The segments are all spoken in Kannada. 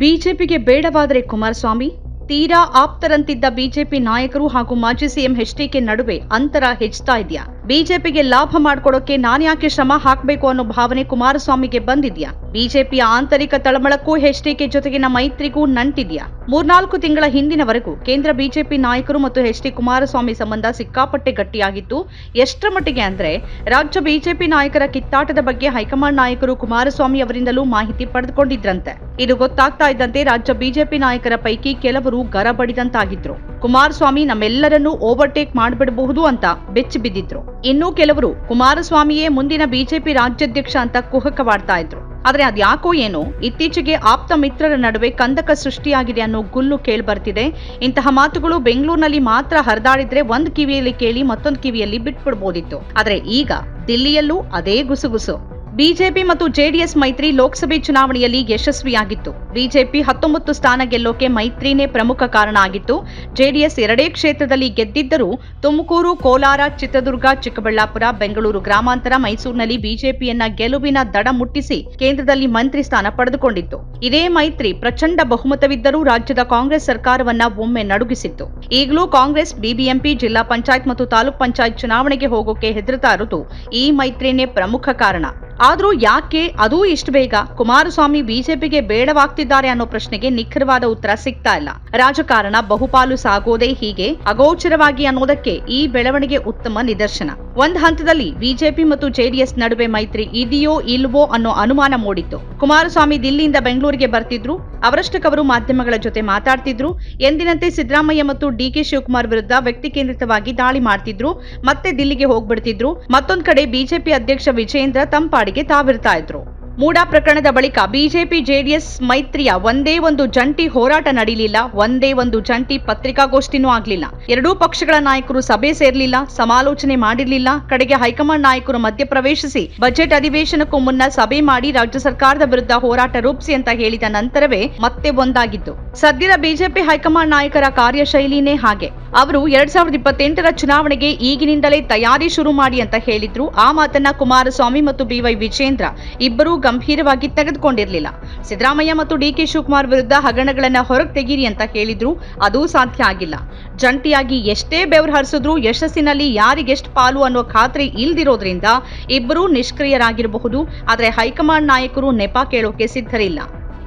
ಬಿಜೆಪಿಗೆ ಬೇಡವಾದರೆ ಕುಮಾರಸ್ವಾಮಿ, ತೀರಾ ಆಪ್ತರಂತಿದ್ದ ಬಿಜೆಪಿ ನಾಯಕರು ಹಾಗೂ ಮಾಜಿ ಸಿಎಂ ಎಚ್ಡಿಕೆ ನಡುವೆ ಅಂತರ ಹೆಚ್ಚುತ್ತಾ ಇದೆಯಾ? ಬಿಜೆಪಿಗೆ ಲಾಭ ಮಾಡಿಕೊಡೋಕೆ ನಾನು ಯಾಕೆ ಶ್ರಮ ಹಾಕಬೇಕು ಅನ್ನೋ ಭಾವನೆ ಕುಮಾರಸ್ವಾಮಿಗೆ ಬಂದಿದ್ಯಾ? ಬಿಜೆಪಿಯ ಆಂತರಿಕ ತಳಮಳಕ್ಕೂ ಎಚ್ಡಿಕೆ ಜೊತೆಗಿನ ಮೈತ್ರಿಗೂ ನಂಟಿದ್ಯಾ? ಮೂರ್ನಾಲ್ಕು ತಿಂಗಳ ಹಿಂದಿನವರೆಗೂ ಕೇಂದ್ರ ಬಿಜೆಪಿ ನಾಯಕರು ಮತ್ತು ಎಚ್ ಡಿ ಕುಮಾರಸ್ವಾಮಿ ಸಂಬಂಧ ಸಿಕ್ಕಾಪಟ್ಟೆ ಗಟ್ಟಿಯಾಗಿತ್ತು. ಎಷ್ಟರ ಮಟ್ಟಿಗೆ ಅಂದ್ರೆ ರಾಜ್ಯ ಬಿಜೆಪಿ ನಾಯಕರ ಕಿತ್ತಾಟದ ಬಗ್ಗೆ ಹೈಕಮಾಂಡ್ ನಾಯಕರು ಕುಮಾರಸ್ವಾಮಿ ಅವರಿಂದಲೂ ಮಾಹಿತಿ ಪಡೆದುಕೊಂಡಿದ್ರಂತೆ. ಇದು ಗೊತ್ತಾಗ್ತಾ ಇದ್ದಂತೆ ರಾಜ್ಯ ಬಿಜೆಪಿ ನಾಯಕರ ಪೈಕಿ ಕೆಲವರು ಗರಬಡಿದಂತಾಗಿದ್ರು. ಕುಮಾರಸ್ವಾಮಿ ನಮ್ಮೆಲ್ಲರನ್ನೂ ಓವರ್ಟೇಕ್ ಮಾಡಿಬಿಡಬಹುದು ಅಂತ ಬೆಚ್ಚಿ ಬಿದ್ದಿದ್ರು ಇನ್ನು ಕೆಲವರು ಕುಮಾರಸ್ವಾಮಿಯೇ ಮುಂದಿನ ಬಿಜೆಪಿ ರಾಜ್ಯಾಧ್ಯಕ್ಷ ಅಂತ ಕುಹಕವಾಡ್ತಾ ಇದ್ರು. ಆದ್ರೆ ಅದ್ಯಾಕೋ ಏನೋ ಇತ್ತೀಚೆಗೆ ಆಪ್ತ ಮಿತ್ರರ ನಡುವೆ ಕಂದಕ ಸೃಷ್ಟಿಯಾಗಿದೆ ಅನ್ನೋ ಗುಲ್ಲು ಕೇಳಿಬರ್ತಿದೆ. ಇಂತಹ ಮಾತುಗಳು ಬೆಂಗಳೂರಿನಲ್ಲಿ ಮಾತ್ರ ಹರಿದಾಡಿದ್ರೆ ಒಂದು ಕಿವಿಯಲ್ಲಿ ಕೇಳಿ ಮತ್ತೊಂದು ಕಿವಿಯಲ್ಲಿ ಬಿಟ್ಬಿಡ್ಬೋದಿತ್ತು. ಆದ್ರೆ ಈಗ ದಿಲ್ಲಿಯಲ್ಲೂ ಅದೇ ಗುಸುಗುಸು. ಬಿಜೆಪಿ ಮತ್ತು ಜೆಡಿಎಸ್ ಮೈತ್ರಿ ಲೋಕಸಭೆ ಚುನಾವಣೆಯಲ್ಲಿ ಯಶಸ್ವಿಯಾಗಿತ್ತು. ಬಿಜೆಪಿ ಹತ್ತೊಂಬತ್ತು ಸ್ಥಾನ ಗೆಲ್ಲೋಕೆ ಮೈತ್ರಿನೇ ಪ್ರಮುಖ ಕಾರಣ ಆಗಿತ್ತು. ಜೆಡಿಎಸ್ ಎರಡೇ ಕ್ಷೇತ್ರದಲ್ಲಿ ಗೆದ್ದಿದ್ದರೂ ತುಮಕೂರು, ಕೋಲಾರ, ಚಿತ್ರದುರ್ಗ, ಚಿಕ್ಕಬಳ್ಳಾಪುರ, ಬೆಂಗಳೂರು ಗ್ರಾಮಾಂತರ, ಮೈಸೂರಿನಲ್ಲಿ ಬಿಜೆಪಿಯನ್ನ ಗೆಲುವಿನ ದಡ ಮುಟ್ಟಿಸಿ ಕೇಂದ್ರದಲ್ಲಿ ಮಂತ್ರಿ ಸ್ಥಾನ ಪಡೆದುಕೊಂಡಿತ್ತು. ಇದೇ ಮೈತ್ರಿ ಪ್ರಚಂಡ ಬಹುಮತವಿದ್ದರೂ ರಾಜ್ಯದ ಕಾಂಗ್ರೆಸ್ ಸರ್ಕಾರವನ್ನ ಒಮ್ಮೆ ನಡುಗಿಸಿತ್ತು. ಈಗಲೂ ಕಾಂಗ್ರೆಸ್, ಬಿಬಿಎಂಪಿ, ಜಿಲ್ಲಾ ಪಂಚಾಯತ್ ಮತ್ತು ತಾಲೂಕ್ ಪಂಚಾಯತ್ ಚುನಾವಣೆಗೆ ಹೋಗೋಕೆ ಹೆದರ್ತಾ ಇರುವುದು ಈ ಮೈತ್ರಿನೇ ಪ್ರಮುಖ ಕಾರಣ. ಆದ್ರೂ ಯಾಕೆ ಅದೂ ಇಷ್ಟು ಬೇಗ? ಕುಮಾರಸ್ವಾಮಿ ಬಿಜೆಪಿಗೆ ಬೇಡವಾಗ್ತಿದ್ದಾರೆ ಅನ್ನೋ ಪ್ರಶ್ನೆಗೆ ನಿಖರವಾದ ಉತ್ತರ ಸಿಗ್ತಾ ಇಲ್ಲ. ರಾಜಕಾರಣ ಬಹುಪಾಲು ಸಾಗೋದೇ ಹೀಗೆ, ಅಗೋಚರವಾಗಿ ಅನ್ನೋದಕ್ಕೆ ಈ ಬೆಳವಣಿಗೆ ಉತ್ತಮ ನಿದರ್ಶನ. ಒಂದ್ ಹಂತದಲ್ಲಿ ಬಿಜೆಪಿ ಮತ್ತು ಜೆಡಿಎಸ್ ನಡುವೆ ಮೈತ್ರಿ ಇದೆಯೋ ಇಲ್ವೋ ಅನ್ನೋ ಅನುಮಾನ ಮೂಡಿತ್ತು. ಕುಮಾರಸ್ವಾಮಿ ದಿಲ್ಲಿಯಿಂದ ಬೆಂಗಳೂರಿಗೆ ಬರ್ತಿದ್ರು ಅವರಷ್ಟಕ್ಕವರು ಮಾಧ್ಯಮಗಳ ಜೊತೆ ಮಾತಾಡ್ತಿದ್ರು, ಎಂದಿನಂತೆ ಸಿದ್ದರಾಮಯ್ಯ ಮತ್ತು ಡಿಕೆ ಶಿವಕುಮಾರ್ ವಿರುದ್ಧ ವ್ಯಕ್ತಿ ಕೇಂದ್ರಿತವಾಗಿ ದಾಳಿ ಮಾಡ್ತಿದ್ರು, ಮತ್ತೆ ದಿಲ್ಲಿಗೆ ಹೋಗ್ಬಿಡ್ತಿದ್ರು, ಮತ್ತೊಂದ್ ಕಡೆ ಬಿಜೆಪಿ ಅಧ್ಯಕ್ಷ ವಿಜಯೇಂದ್ರ ತಂಪಾಡಿಗೆ ತಾವಿರ್ತಾ ಇದ್ರು. ಮೂಡಾ ಪ್ರಕರಣದ ಬಳಿಕ ಬಿಜೆಪಿ, ಜೆಡಿಎಸ್ ಮೈತ್ರಿಯ ಒಂದೇ ಒಂದು ಜಂಟಿ ಹೋರಾಟ ನಡೆಯಲಿಲ್ಲ ಒಂದೇ ಒಂದು ಜಂಟಿ ಪತ್ರಿಕಾಗೋಷ್ಠಿನೂ ಆಗಲಿಲ್ಲ. ಎರಡೂ ಪಕ್ಷಗಳ ನಾಯಕರು ಸಭೆ ಸೇರಲಿಲ್ಲ, ಸಮಾಲೋಚನೆ ಮಾಡಿರಲಿಲ್ಲ. ಕಡೆಗೆ ಹೈಕಮಾಂಡ್ ನಾಯಕರು ಮಧ್ಯಪ್ರವೇಶಿಸಿ ಬಜೆಟ್ ಅಧಿವೇಶನಕ್ಕೂ ಮುನ್ನ ಸಭೆ ಮಾಡಿ ರಾಜ್ಯ ಸರ್ಕಾರದ ವಿರುದ್ಧ ಹೋರಾಟ ರೂಪಿಸಿ ಅಂತ ಹೇಳಿದ ನಂತರವೇ ಮತ್ತೆ ಒಂದಾಗಿದ್ದು ಸದ್ಯದ ಬಿಜೆಪಿ ಹೈಕಮಾಂಡ್ ನಾಯಕರ ಕಾರ್ಯಶೈಲಿನೇ ಹಾಗೆ. ಅವರು ಎರಡ್ ಸಾವಿರದ ಇಪ್ಪತ್ತೆಂಟರ ಚುನಾವಣೆಗೆ ಈಗಿನಿಂದಲೇ ತಯಾರಿ ಶುರು ಮಾಡಿ ಅಂತ ಹೇಳಿದ್ರು. ಆ ಮಾತನ್ನ ಕುಮಾರಸ್ವಾಮಿ ಮತ್ತು ಬಿವೈ ವಿಜೇಂದ್ರ ಇಬ್ಬರೂ ಗಂಭೀರವಾಗಿ ತೆಗೆದುಕೊಂಡಿರಲಿಲ್ಲ. ಸಿದ್ದರಾಮಯ್ಯ ಮತ್ತು ಡಿಕೆ ಶಿವಕುಮಾರ್ ವಿರುದ್ಧ ಹಗರಣಗಳನ್ನು ಹೊರಗೆ ತೆಗೀರಿ ಅಂತ ಹೇಳಿದ್ರು. ಅದೂ ಸಾಧ್ಯ ಆಗಿಲ್ಲ. ಜಂಟಿಯಾಗಿ ಎಷ್ಟೇ ಬೆವರು ಹರಿಸಿದ್ರು ಯಶಸ್ಸಿನಲ್ಲಿ ಯಾರಿಗೆಷ್ಟು ಪಾಲು ಅನ್ನೋ ಖಾತ್ರಿ ಇಲ್ದಿರೋದ್ರಿಂದ ಇಬ್ಬರೂ ನಿಷ್ಕ್ರಿಯರಾಗಿರಬಹುದು. ಆದರೆ ಹೈಕಮಾಂಡ್ ನಾಯಕರು ನೆಪ ಕೇಳೋಕೆ ಸಿದ್ಧರಿಲ್ಲ.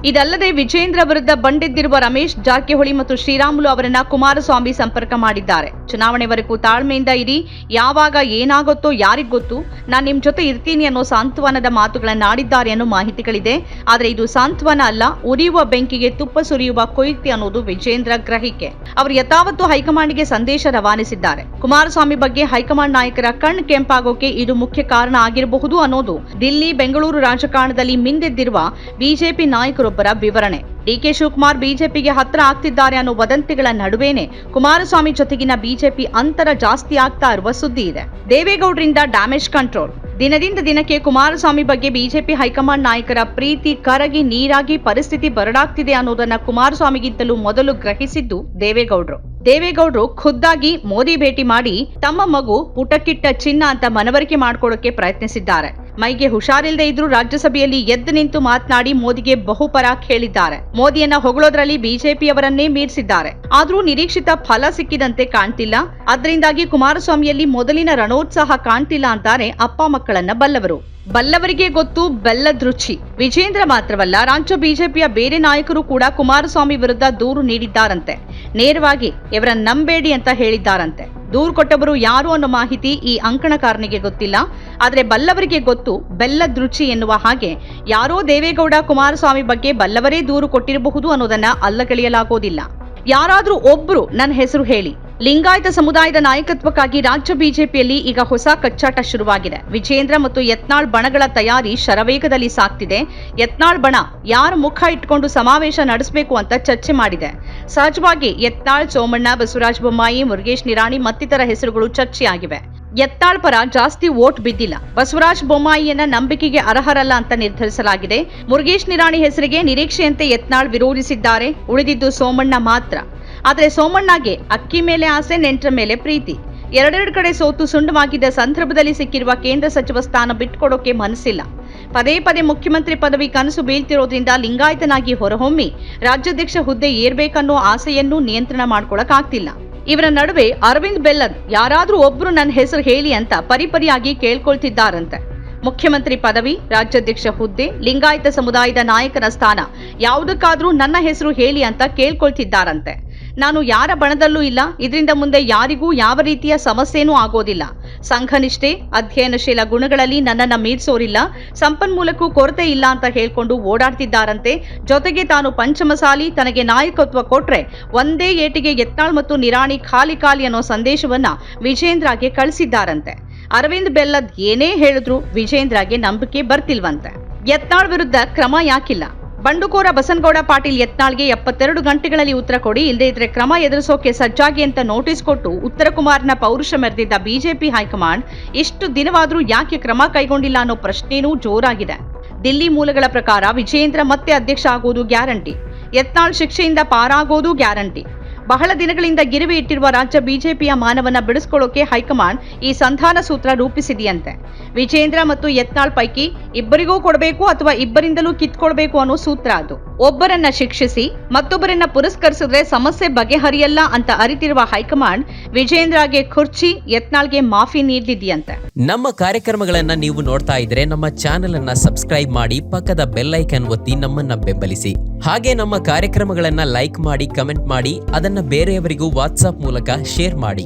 ಇದಲ್ಲದೆ ವಿಜೇಂದ್ರ ವಿರುದ್ಧ ಬಂಡೆದ್ದಿರುವ ರಮೇಶ್, ಜಾರಕಿಹೊಳಿ ಮತ್ತು ಶ್ರೀರಾಮುಲು ಅವರನ್ನ ಕುಮಾರಸ್ವಾಮಿ ಸಂಪರ್ಕ ಮಾಡಿದ್ದಾರೆ. ಚುನಾವಣೆವರೆಗೂ ತಾಳ್ಮೆಯಿಂದ ಇರಿ, ಯಾವಾಗ ಏನಾಗುತ್ತೋ ಯಾರಿಗ್ ಗೊತ್ತು, ನಾನ್ ನಿಮ್ ಜೊತೆ ಇರ್ತೀನಿ ಅನ್ನೋ ಸಾಂತ್ವನದ ಮಾತುಗಳನ್ನಾಡಿದ್ದಾರೆ ಅನ್ನೋ ಮಾಹಿತಿಗಳಿದೆ. ಆದರೆ ಇದು ಸಾಂತ್ವನ ಅಲ್ಲ, ಉರಿಯುವ ಬೆಂಕಿಗೆ ತುಪ್ಪ ಸುರಿಯುವ ಕೊಯ್ತಿ ಅನ್ನೋದು ವಿಜೇಂದ್ರ ಗ್ರಹಿಕೆ. ಅವರು ಯಥಾವತ್ತು ಹೈಕಮಾಂಡ್ಗೆ ಸಂದೇಶ ರವಾನಿಸಿದ್ದಾರೆ. ಕುಮಾರಸ್ವಾಮಿ ಬಗ್ಗೆ ಹೈಕಮಾಂಡ್ ನಾಯಕರ ಕಣ್ ಕೆಂಪಾಗೋಕೆ ಇದು ಮುಖ್ಯ ಕಾರಣ ಆಗಿರಬಹುದು ಅನ್ನೋದು. ದಿಲ್ಲಿ, ಬೆಂಗಳೂರು ರಾಜಕಾರಣದಲ್ಲಿ ಮಿಂದೆದ್ದಿರುವ ಬಿಜೆಪಿ ನಾಯಕರೊಬ್ಬರ ವಿವರಣೆ. ಡಿಕೆ ಶಿವಕುಮಾರ್ ಬಿಜೆಪಿಗೆ ಹತ್ರ ಆಗ್ತಿದ್ದಾರೆ ಅನ್ನೋ ವದಂತಿಗಳ ನಡುವೆನೆ ಕುಮಾರಸ್ವಾಮಿ ಜೊತೆಗಿನ ಬಿಜೆಪಿ ಅಂತರ ಜಾಸ್ತಿ ಆಗ್ತಾ ಇರುವ ಸುದ್ದಿ ಇದೆ. ದೇವೇಗೌಡರಿಂದ ಡ್ಯಾಮೇಜ್ ಕಂಟ್ರೋಲ್. ದಿನದಿಂದ ದಿನಕ್ಕೆ ಕುಮಾರಸ್ವಾಮಿ ಬಗ್ಗೆ ಬಿಜೆಪಿ ಹೈಕಮಾಂಡ್ ನಾಯಕರ ಪ್ರೀತಿ, ಕರಗಿ, ನೀರಾಗಿ ಪರಿಸ್ಥಿತಿ ಬರಡಾಗ್ತಿದೆ ಅನ್ನೋದನ್ನ ಕುಮಾರಸ್ವಾಮಿಗಿಂತಲೂ ಮೊದಲು ಗ್ರಹಿಸಿದ್ದು ದೇವೇಗೌಡರು. ದೇವೇಗೌಡರು ಖುದ್ದಾಗಿ ಮೋದಿ ಭೇಟಿ ಮಾಡಿ ತಮ್ಮ ಮಗು ಪುಟಕ್ಕಿಟ್ಟ ಚಿನ್ನ ಅಂತ ಮನವರಿಕೆ ಮಾಡ್ಕೊಡೋಕೆ ಪ್ರಯತ್ನಿಸಿದ್ದಾರೆ. ಮೈಗೆ ಹುಷಾರಿಲ್ಲದೆ ಇದ್ರೂ ರಾಜ್ಯಸಭೆಯಲ್ಲಿ ಎದ್ದು ನಿಂತು ಮಾತನಾಡಿ ಮೋದಿಗೆ ಬಹುಪರ ಕೇಳಿದ್ದಾರೆ. ಮೋದಿಯನ್ನ ಹೊಗಳೋದ್ರಲ್ಲಿ ಬಿಜೆಪಿಯವರನ್ನೇ ಮೀರಿಸಿದ್ದಾರೆ. ಆದ್ರೂ ನಿರೀಕ್ಷಿತ ಫಲ ಸಿಕ್ಕಿದಂತೆ ಕಾಣ್ತಿಲ್ಲ. ಅದರಿಂದಾಗಿ ಕುಮಾರಸ್ವಾಮಿಯಲ್ಲಿ ಮೊದಲಿನ ರಣೋತ್ಸಾಹ ಕಾಣ್ತಿಲ್ಲ ಅಂತಾರೆ ಅಪ್ಪ ಮಕ್ಕಳನ್ನ ಬಲ್ಲವರು. ಬಲ್ಲವರಿಗೆ ಗೊತ್ತು ಬೆಲ್ಲದ ರುಚಿ. ವಿಜೇಂದ್ರ ಮಾತ್ರವಲ್ಲ, ರಾಜ್ಯ ಬಿಜೆಪಿಯ ಬೇರೆ ನಾಯಕರು ಕೂಡ ಕುಮಾರಸ್ವಾಮಿ ವಿರುದ್ಧ ದೂರು ನೀಡಿದ್ದಾರಂತೆ. ನೇರವಾಗಿ, ಇವರನ್ನ ನಂಬೇಡಿ ಅಂತ ಹೇಳಿದ್ದಾರಂತೆ. ದೂರು ಕೊಟ್ಟವರು ಯಾರು ಅನ್ನೋ ಮಾಹಿತಿ ಈ ಅಂಕಣಕಾರನಿಗೆ ಗೊತ್ತಿಲ್ಲ. ಆದರೆ ಬಲ್ಲವರಿಗೆ ಗೊತ್ತು ಬೆಲ್ಲದ ರುಚಿ ಎನ್ನುವ ಹಾಗೆ ಯಾರೋ ದೇವೇಗೌಡ ಕುಮಾರಸ್ವಾಮಿ ಬಗ್ಗೆ ಬಲ್ಲವರೇ ದೂರು ಕೊಟ್ಟಿರಬಹುದು ಅನ್ನೋದನ್ನ ಅಲ್ಲಗಳೆಯಲಾಗೋದಿಲ್ಲ. ಯಾರಾದರೂ ಒಬ್ರು ನನ್ನ ಹೆಸರು ಹೇಳಿ ಲಿಂಗಾಯತ ಸಮುದಾಯದ ನಾಯಕತ್ವಕ್ಕಾಗಿ ರಾಜ್ಯ ಬಿಜೆಪಿಯಲ್ಲಿ ಈಗ ಹೊಸ ಕಚ್ಚಾಟ ಶುರುವಾಗಿದೆ. ವಿಜೇಂದ್ರ ಮತ್ತು ಯತ್ನಾಳ್ ಬಣಗಳ ತಯಾರಿ ಶರವೇಗದಲ್ಲಿ ಸಾಗ್ತಿದೆ ಯತ್ನಾಳ್ ಬಣ ಯಾರ ಮುಖ ಇಟ್ಕೊಂಡು ಸಮಾವೇಶ ನಡೆಸಬೇಕು ಅಂತ ಚರ್ಚೆ ಮಾಡಿದೆ. ಸಹಜವಾಗಿ ಯತ್ನಾಳ್, ಸೋಮಣ್ಣ, ಬಸವರಾಜ ಬೊಮ್ಮಾಯಿ, ಮುರುಗೇಶ್ ನಿರಾಣಿ ಮತ್ತಿತರ ಹೆಸರುಗಳು ಚರ್ಚೆಯಾಗಿವೆ. ಯತ್ನಾಳ್ ಪರ ಜಾಸ್ತಿ ವೋಟ್ ಬಿದ್ದಿಲ್ಲ. ಬಸವರಾಜ ಬೊಮ್ಮಾಯಿಯನ್ನ ನಂಬಿಕೆಗೆ ಅರ್ಹರಲ್ಲ ಅಂತ ನಿರ್ಧರಿಸಲಾಗಿದೆ. ಮುರುಗೇಶ್ ನಿರಾಣಿ ಹೆಸರಿಗೆ ನಿರೀಕ್ಷೆಯಂತೆ ಯತ್ನಾಳ್ ವಿರೋಧಿಸಿದ್ದಾರೆ. ಉಳಿದಿದ್ದು ಸೋಮಣ್ಣ ಮಾತ್ರ. ಆದರೆ ಸೋಮಣ್ಣಗೆ ಅಕ್ಕಿ ಮೇಲೆ ಆಸೆ, ನೆಂಟರ ಮೇಲೆ ಪ್ರೀತಿ. ಎರಡೆರಡು ಕಡೆ ಸೋತು ಸುಂಡವಾಗಿದ್ದ ಸಂದರ್ಭದಲ್ಲಿ ಸಿಕ್ಕಿರುವ ಕೇಂದ್ರ ಸಚಿವ ಸ್ಥಾನ ಬಿಟ್ಕೊಡೋಕೆ ಮನಸ್ಸಿಲ್ಲ. ಪದೇ ಪದೇ ಮುಖ್ಯಮಂತ್ರಿ ಪದವಿ ಕನಸು ಬೀಳ್ತಿರೋದ್ರಿಂದ ಲಿಂಗಾಯತನಾಗಿ ಹೊರಹೊಮ್ಮಿ ರಾಜ್ಯಾಧ್ಯಕ್ಷ ಹುದ್ದೆ ಏರ್ಬೇಕನ್ನೋ ಆಸೆಯನ್ನು ನಿಯಂತ್ರಣ ಮಾಡ್ಕೊಳಕ್ಕಾಗ್ತಿಲ್ಲ. ಇವರ ನಡುವೆ ಅರವಿಂದ್ ಬೆಲ್ಲದ್, ಯಾರಾದರೂ ಒಬ್ರು ನನ್ನ ಹೆಸರು ಹೇಳಿ ಅಂತ ಪರಿಪರಿಯಾಗಿ ಕೇಳ್ಕೊಳ್ತಿದ್ದಾರಂತೆ. ಮುಖ್ಯಮಂತ್ರಿ ಪದವಿ, ರಾಜ್ಯಾಧ್ಯಕ್ಷ ಹುದ್ದೆ, ಲಿಂಗಾಯತ ಸಮುದಾಯದ ನಾಯಕನ ಸ್ಥಾನ ಯಾವುದಕ್ಕಾದರೂ ನನ್ನ ಹೆಸರು ಹೇಳಿ ಅಂತ ಕೇಳ್ಕೊಳ್ತಿದ್ದಾರಂತೆ. ನಾನು ಯಾರ ಬಣದಲ್ಲೂ ಇಲ್ಲ. ಇದರಿಂದ ಮುಂದೆ ಯಾರಿಗೂ ಯಾವ ರೀತಿಯ ಸಮಸ್ಯೆನೂ ಆಗೋದಿಲ್ಲ. ಸಂಘನಿಷ್ಠೆ, ಅಧ್ಯಯನಶೀಲ ಗುಣಗಳಲ್ಲಿ ನನ್ನನ್ನು ಮೀರಿಸೋರಿಲ್ಲ. ಸಂಪನ್ಮೂಲಕ್ಕೂ ಕೊರತೆ ಇಲ್ಲ ಅಂತ ಹೇಳ್ಕೊಂಡು ಓಡಾಡ್ತಿದ್ದಾರಂತೆ. ಜೊತೆಗೆ ತಾನು ಪಂಚಮಸಾಲಿ, ತನಗೆ ನಾಯಕತ್ವ ಕೊಟ್ರೆ ಒಂದೇ ಏಟಿಗೆ ಯತ್ನಾಳ್ ಮತ್ತು ನಿರಾಣಿ ಖಾಲಿ ಖಾಲಿ ಅನ್ನೋ ಸಂದೇಶವನ್ನ ವಿಜೇಂದ್ರಗೆ ಕಳಿಸಿದ್ದಾರಂತೆ. ಅರವಿಂದ್ ಬೆಲ್ಲದ್ ಏನೇ ಹೇಳಿದ್ರು ವಿಜೇಂದ್ರಗೆ ನಂಬಿಕೆ ಬರ್ತಿಲ್ವಂತೆ. ಯತ್ನಾಳ್ ವಿರುದ್ಧ ಕ್ರಮ ಯಾಕಿಲ್ಲ. ಬಂಡುಕೋರ ಬಸನಗೌಡ ಪಾಟೀಲ್ ಯತ್ನಾಳ್ಗೆ ಎಪ್ಪತ್ತೆರಡು ಗಂಟೆಗಳಲ್ಲಿ ಉತ್ತರ ಕೊಡಿ. ಇಲ್ಲದೇ ಇದ್ರೆ ಕ್ರಮ ಎದುರಿಸೋಕೆ ಸಜ್ಜಾಗಿ ಅಂತ ನೋಟಿಸ್ ಕೊಟ್ಟು ಉತ್ತರ ಕುಮಾರ್ನ ಪೌರುಷ ಮೆರೆದಿದ್ದ ಬಿಜೆಪಿ ಹೈಕಮಾಂಡ್ ಇಷ್ಟು ದಿನವಾದರೂ ಯಾಕೆ ಕ್ರಮ ಕೈಗೊಂಡಿಲ್ಲ ಅನ್ನೋ ಪ್ರಶ್ನೆನೂ ಜೋರಾಗಿದೆ. ದಿಲ್ಲಿ ಮೂಲಗಳ ಪ್ರಕಾರ ವಿಜೇಂದ್ರ ಮತ್ತೆ ಅಧ್ಯಕ್ಷ ಆಗೋದು ಗ್ಯಾರಂಟಿ. ಯತ್ನಾಳ್ ಶಿಕ್ಷೆಯಿಂದ ಪಾರಾಗೋದು ಗ್ಯಾರಂಟಿ. ಬಹಳ ದಿನಗಳಿಂದ ಗಿರಿವಿ ಇಟ್ಟಿರುವ ರಾಜ್ಯ ಬಿಜೆಪಿಯ ಮಾನವನ್ನ ಬಿಡಿಸ್ಕೊಳ್ಳೋಕೆ ಹೈಕಮಾಂಡ್ ಈ ಸಂಧಾನ ಸೂತ್ರ ರೂಪಿಸಿದೆಯಂತೆ. ವಿಜೇಂದ್ರ ಮತ್ತು ಯತ್ನಾಳ್ ಪೈಕಿ ಇಬ್ಬರಿಗೂ ಕೊಡಬೇಕು ಅಥವಾ ಇಬ್ಬರಿಂದಲೂ ಕಿತ್ಕೊಳ್ಬೇಕು ಅನ್ನೋ ಸೂತ್ರ ಅದು. ಒಬ್ಬರನ್ನ ಶಿಕ್ಷಿಸಿ, ಮತ್ತೊಬ್ಬರನ್ನ ಪುರಸ್ಕರಿಸಿದ್ರೆ ಸಮಸ್ಯೆ ಬಗೆಹರಿಯಲ್ಲ ಅಂತ ಅರಿತಿರುವ ಹೈಕಮಾಂಡ್, ವಿಜೇಂದ್ರಗೆ ಖುರ್ಚಿ, ಯತ್ನಾಳ್ಗೆ ಮಾಫಿ ನೀಡಿದೆಯಂತೆ ನಮ್ಮ ಕಾರ್ಯಕ್ರಮಗಳನ್ನ ನೀವು ನೋಡ್ತಾ ಇದ್ರೆ ನಮ್ಮ ಚಾನೆಲ್ ಅನ್ನ ಸಬ್ಸ್ಕ್ರೈಬ್ ಮಾಡಿ ಪಕ್ಕದ ಬೆಲ್ ಐಕನ್ ಒತ್ತಿ ನಮ್ಮನ್ನ ಬೆಂಬಲಿಸಿ. ಹಾಗೆ ನಮ್ಮ ಕಾರ್ಯಕ್ರಮಗಳನ್ನ ಲೈಕ್ ಮಾಡಿ, ಕಮೆಂಟ್ ಮಾಡಿ, ಅದನ್ನ ಬೇರೆಯವರಿಗೂ ವಾಟ್ಸ್ಆಪ್ ಮೂಲಕ ಶೇರ್ ಮಾಡಿ.